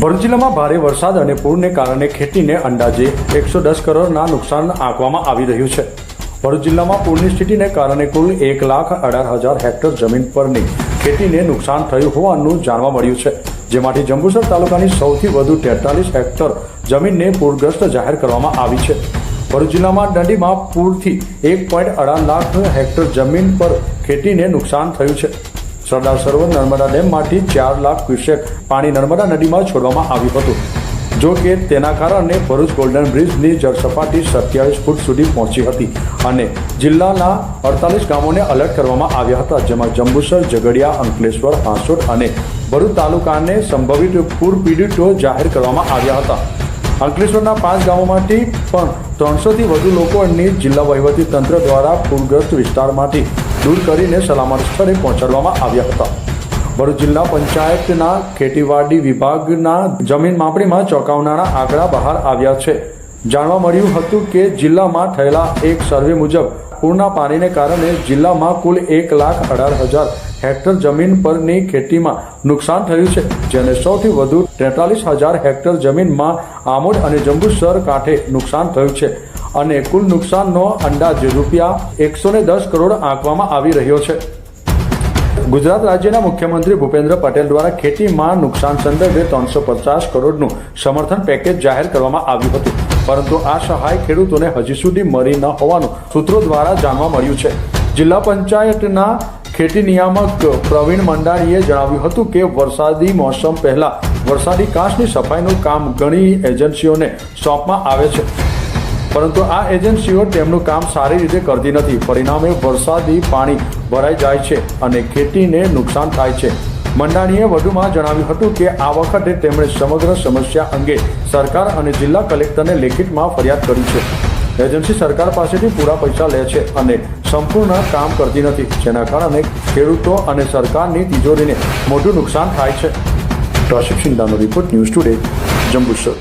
ભરૂચ જિલ્લામાં ભારે વરસાદ અને પૂરને કારણે ખેતીને અંદાજે એકસો દસ કરોડના નુકસાન આંકવામાં આવી રહ્યું છે. ભરૂચ જિલ્લામાં પૂરની સ્થિતિને કારણે કુલ એક લાખ અઢાર હજાર હેક્ટર જમીન પરની ખેતીને નુકસાન થયું હોવાનું જાણવા મળ્યું છે. જેમાંથી જંબુસર તાલુકાની સૌથી વધુ તેતાલીસ હેક્ટર જમીનને પૂરગ્રસ્ત જાહેર કરવામાં આવી છે. ભરૂચ જિલ્લામાં દંડીમાં પૂરથી એક પોઈન્ટ અઢાર લાખ હેક્ટર જમીન પર ખેતીને નુકસાન થયું છે. સરદાર સરોવર નર્મદા ડેમમાંથી ચાર લાખ ક્યુસેક પાણી નર્મદા નદીમાં છોડવામાં આવ્યું હતું. જો કે તેના કારણે ભરૂચ ગોલ્ડન બ્રિજની જળસપાટી સત્યાવીસ ફૂટ સુધી પહોંચી હતી અને જિલ્લાના અડતાલીસ ગામોને એલર્ટ કરવામાં આવ્યા હતા, જેમાં જંબુસર, ઝઘડિયા, અંકલેશ્વર, હાંસોટ અને ભરૂચ તાલુકાને સંભવિત પૂર પીડિતો જાહેર કરવામાં આવ્યા હતા. અંકલેશ્વરના પાંચ ગામોમાંથી પણ ત્રણસોથી વધુ લોકોની જિલ્લા વહીવટી તંત્ર દ્વારા પૂરગ્રસ્ત વિસ્તારમાંથી દૂર કરીને સલામત સ્થળે પહોંચાડવામાં આવ્યા હતા. ભરૂચ જિલ્લા પંચાયતના ખેતીવાડી વિભાગના જમીન માપણીમાં ચોંકાવનારા આંકડા બહાર આવ્યા છે. જાણવા મળ્યું હતું કે જિલ્લામાં થયેલા એક સર્વે મુજબ પૂરના પાણીને કારણે જિલ્લામાં કુલ એક લાખ અઢાર હજાર હેક્ટર જમીન પરની ખેતીમાં નુકસાન થયું છે, જેને સૌથી વધુ તેતાલીસ હજાર હેક્ટર જમીનમાં આમોદ અને જંબુસર કાંઠે નુકસાન થયું છે. અને કુલ નુકસાનનો અંદાજ રૂપિયા એકસો દસ કરોડ આંકવામાં આવી રહ્યો છે. ગુજરાત રાજ્યના મુખ્યમંત્રી ભૂપેન્દ્ર પટેલ દ્વારા ખેતીમાં નુકસાન સંદર્ભે ત્રણસો પચાસ કરોડનું સમર્થન પેકેજ જાહેર કરવામાં આવ્યું હતું. પરંતુ આ સહાય ખેડૂતોને હજી સુધી મળી ન હોવાનું સૂત્રો દ્વારા જાણવા મળ્યું છે. જિલ્લા પંચાયતના ખેતી નિયામક પ્રવીણ મંડાણીએ જણાવ્યું હતું કે વરસાદી મોસમ પહેલા વરસાદી કાંસની સફાઈનું કામ ઘણી એજન્સીઓને સોંપવામાં આવે છે. પરંતુ આ એજન્સીઓ તેમનું કામ સારી રીતે કરતી નથી. પરિણામે વરસાદી પાણી ભરાઈ જાય છે અને ખેતીને નુકસાન થાય છે. મંડાણીએ વધુમાં જણાવ્યું હતું કે આ વખતે તેમણે સમગ્ર સમસ્યા અંગે સરકાર અને જિલ્લા કલેક્ટરને લેખિતમાં ફરિયાદ કરી છે. એજન્સી સરકાર પાસેથી પૂરા પૈસા લે છે અને સંપૂર્ણ કામ કરતી નથી. જેના કારણે ખેડૂતો અને સરકારની તિજોરીને મોટું નુકસાન થાય છે. પ્રશિક્ષિંદાનો રિપોર્ટ ન્યૂઝ ટુડે, જંબુસર.